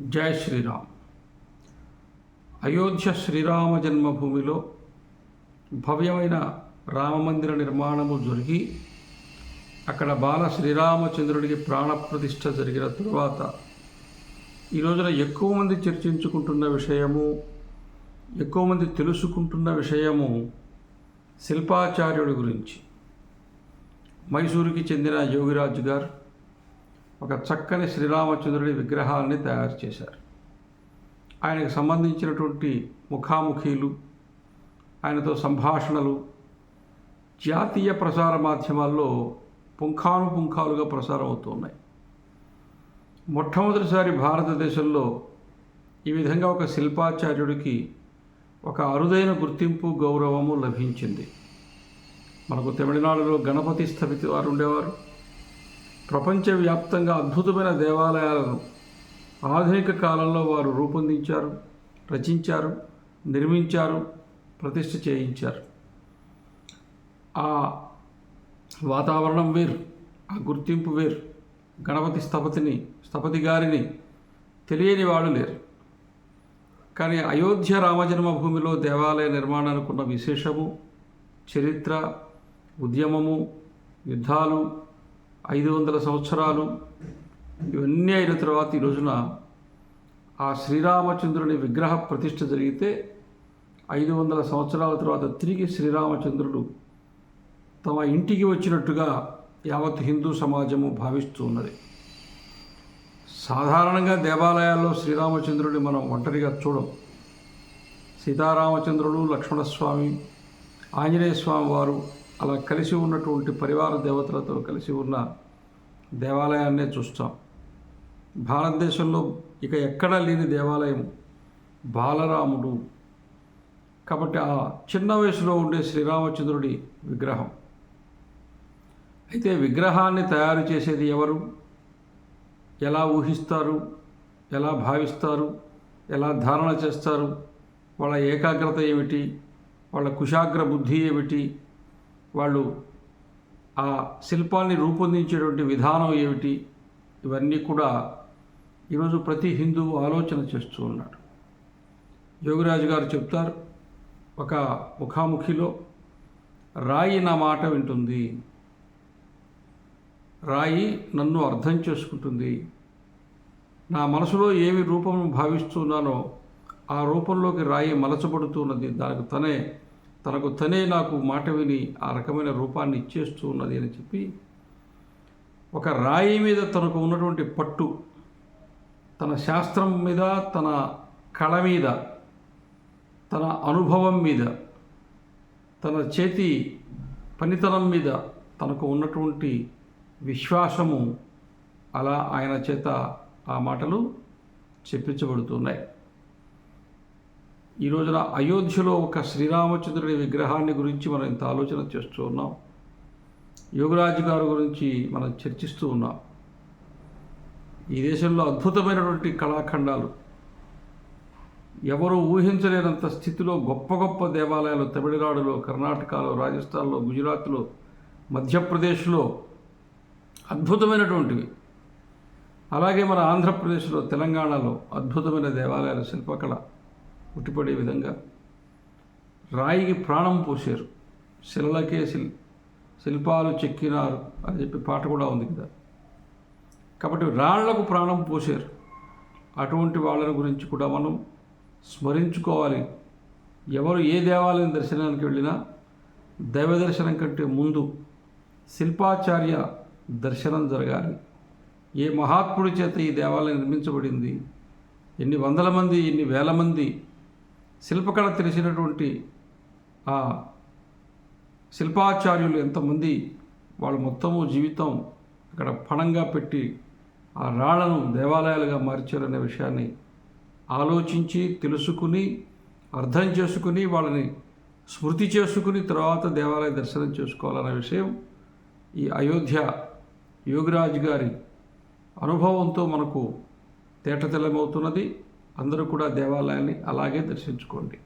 జై శ్రీరామ్. అయోధ్య శ్రీరామ జన్మభూమిలో భవ్యమైన రామమందిర నిర్మాణము జరిగి అక్కడ బాల శ్రీరామచంద్రుడికి ప్రాణప్రతిష్ఠ జరిగిన తరువాత ఈ రోజున ఎక్కువ మంది చర్చించుకుంటున్న విషయము ఎక్కువ మంది తెలుసుకుంటున్న విషయము శిల్పాచార్యుడి గురించి. మైసూరుకి చెందిన యోగిరాజు గారు ఒక చక్కని శ్రీరామచంద్రుడి విగ్రహాన్ని తయారు చేశారు. ఆయనకు సంబంధించినటువంటి ముఖాముఖీలు ఆయనతో సంభాషణలు జాతీయ ప్రసార మాధ్యమాల్లో పుంఖానుపుంఖాలుగా ప్రసారం అవుతున్నాయి మొట్టమొదటిసారి భారతదేశంలో ఈ విధంగా ఒక శిల్పాచార్యుడికి ఒక అరుదైన గుర్తింపు గౌరవము లభించింది. మనకు తమిళనాడులో గణపతి స్థపితి వారు ఉండేవారు. ప్రపంచవ్యాప్తంగా అద్భుతమైన దేవాలయాలను ఆధునిక కాలంలో వారు రూపొందించారు రచించారు నిర్మించారు ప్రతిష్ఠ చేయించారు. ఆ వాతావరణం వేరు ఆ గుర్తింపు వేరు. గణపతి స్థపతిని స్థపతి గారిని తెలియని వాళ్ళు లేరు. కానీ అయోధ్య రామజన్మభూమిలో దేవాలయ నిర్మాణానికి ఉన్న విశేషము చరిత్ర ఉద్యమము యుద్ధాలు ఐదు వందల సంవత్సరాలు. ఇవన్నీ అయిన తర్వాత ఈ రోజున ఆ శ్రీరామచంద్రుని విగ్రహ ప్రతిష్ఠ జరిగితే ఐదు వందల సంవత్సరాల తర్వాత తిరిగి శ్రీరామచంద్రుడు తమ ఇంటికి వచ్చినట్టుగా యావత్ హిందూ సమాజము భావిస్తూ ఉన్నది. సాధారణంగా దేవాలయాల్లో శ్రీరామచంద్రుడిని మనం ఒంటరిగా చూడం. సీతారామచంద్రుడు లక్ష్మణస్వామి ఆంజనేయ స్వామి వారు అలా కలిసి ఉన్నటువంటి పరివార దేవతలతో కలిసి ఉన్న దేవాలయాన్నే చూస్తాం. భారతదేశంలో ఇక ఎక్కడా లేని దేవాలయం బాలరాముడు. కాబట్టి ఆ చిన్న వయసులో ఉండే శ్రీరామచంద్రుడి విగ్రహం. అయితే విగ్రహాన్ని తయారు చేసేది ఎవరు? ఎలా ఊహిస్తారు? ఎలా భావిస్తారు? ఎలా ధారణ చేస్తారు? వాళ్ళ ఏకాగ్రత ఏమిటి? వాళ్ళ కుశాగ్ర బుద్ధి ఏమిటి? వాళ్ళు ఆ శిల్పాన్ని రూపొందించేటువంటి విధానం ఏమిటి? ఇవన్నీ కూడా ఈరోజు ప్రతి హిందువు ఆలోచన చేస్తూ ఉన్నాడు. యోగిరాజు గారు చెప్తారు ఒక ముఖాముఖిలో రాయి నా మాట వింటుంది. రాయి నన్ను అర్థం చేసుకుంటుంది. నా మనసులో ఏమి రూపం భావిస్తున్నానో ఆ రూపంలోకి రాయి మలచబడుతున్నది. దానికి తనే తనకు తనే నాకు మాట విని ఆ రకమైన రూపాన్ని ఇచ్చేస్తూ ఉన్నది అని చెప్పి ఒక రాయి మీద తనకు ఉన్నటువంటి పట్టు తన శాస్త్రం మీద తన కళ మీద తన అనుభవం మీద తన చేతి పనితనం మీద తనకు ఉన్నటువంటి విశ్వాసము అలా ఆయన చేత ఆ మాటలు చెప్పించబడుతున్నాయి. ఈ రోజున అయోధ్యలో ఒక శ్రీరామచంద్రుడి విగ్రహాన్ని గురించి మనం ఇంత ఆలోచన చేస్తూ ఉన్నాం. యోగరాజు గారి గురించి మనం చర్చిస్తూ ఉన్నాం. ఈ దేశంలో అద్భుతమైనటువంటి కళాఖండాలు. ఎవరు ఊహించలేనంత స్థితిలో గొప్ప గొప్ప దేవాలయాలు తమిళనాడులో కర్ణాటకలో రాజస్థాన్లో గుజరాత్లో మధ్యప్రదేశ్లో అద్భుతమైనటువంటివి. అలాగే మన ఆంధ్రప్రదేశ్లో తెలంగాణలో అద్భుతమైన దేవాలయాల శిల్పకళ. ఉట్టిపడే విధంగా రాయికి ప్రాణం పోసారు శిలలకే శిల్ శిల్పాలు చెక్కినారు అని చెప్పి పాట కూడా ఉంది కదా. కాబట్టి రాళ్ళకు ప్రాణం పోసారు అటువంటి వాళ్ళని గురించి కూడా మనం స్మరించుకోవాలి. ఎవరు ఏ దేవాలయం దర్శనానికి వెళ్ళినా దైవ దర్శనం కంటే ముందు శిల్పాచార్య దర్శనం జరగాలి. ఏ మహాత్ముడి చేత ఈ దేవాలయం నిర్మించబడింది? ఎన్ని వందల మంది ఎన్ని వేల మంది శిల్పకళ తెలిసినటువంటి ఆ శిల్పాచార్యులు ఎంతమంది వాళ్ళు మొత్తము జీవితం అక్కడ పణంగా పెట్టి ఆ రాళ్ళను దేవాలయాలుగా మార్చారనే విషయాన్ని ఆలోచించి తెలుసుకుని అర్థం చేసుకుని వాళ్ళని స్మృతి చేసుకుని తర్వాత దేవాలయ దర్శనం చేసుకోవాలనే విషయం ఈ అయోధ్య యోగిరాజు గారి అనుభవంతో మనకు తేటతెల్లమవుతున్నది. అందరూ కూడా దేవాలయాన్ని అలాగే దర్శించుకోండి.